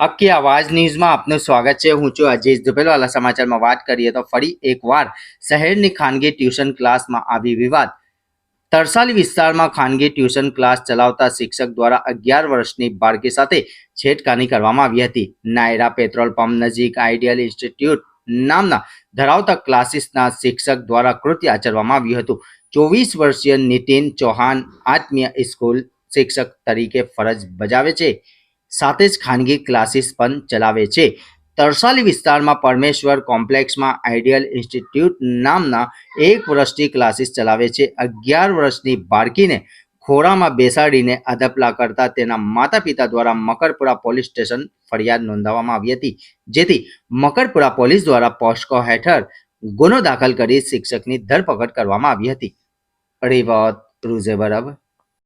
હક્કી આવાજ ન્યૂઝમાં આપનું સ્વાગત છે. હું છું અજીત. દુભેલવાલા સમાચારમાં વાત કરીએ તો ફરી એકવાર શહેરની ખાનગી ટ્યુશન ક્લાસમાં આવી વિવાદ. તરસાલી વિસ્તારમાં ખાનગી ટ્યુશન ક્લાસ ચલાવતા શિક્ષક દ્વારા અગિયાર વર્ષની બાળકી સાથે છેડખાની કરવામાં આવી હતી. નાયરા પેટ્રોલ પંપ નજીક આઈડિયલ ઇન્સ્ટિટ્યૂટ નામના ધરાવતા ક્લાસીસના શિક્ષક દ્વારા કૃત્ય આચરવામાં આવ્યું હતું. ચોવીસ વર્ષીય નીતિન ચૌહાણ આત્મીય સ્કૂલ શિક્ષક તરીકે ફરજ બજાવે છે. સાથે જ ખાનગી ક્લાસીસ પણ ચલાવે છે. તરસાલી વિસ્તારમાં પરમેશ્વર કોમ્પ્લેક્સમાં આઈડિયલ ઇન્સ્ટિટ્યૂટ નામના એક વર્ષની ક્લાસીસ ચલાવે છે. અગિયાર વર્ષની બાળકીને ખોરામાં બેસાડીને અધપલા કરતા તેના માતા પિતા દ્વારા મકરપુરા પોલીસ સ્ટેશન ફરિયાદ નોંધાવવામાં આવી હતી. જેથી મકરપુરા પોલીસ દ્વારા પોસ્કો હેઠળ ગુનો દાખલ કરી શિક્ષકની ધરપકડ કરવામાં આવી હતી. રિવોત રૂઝે બરાબર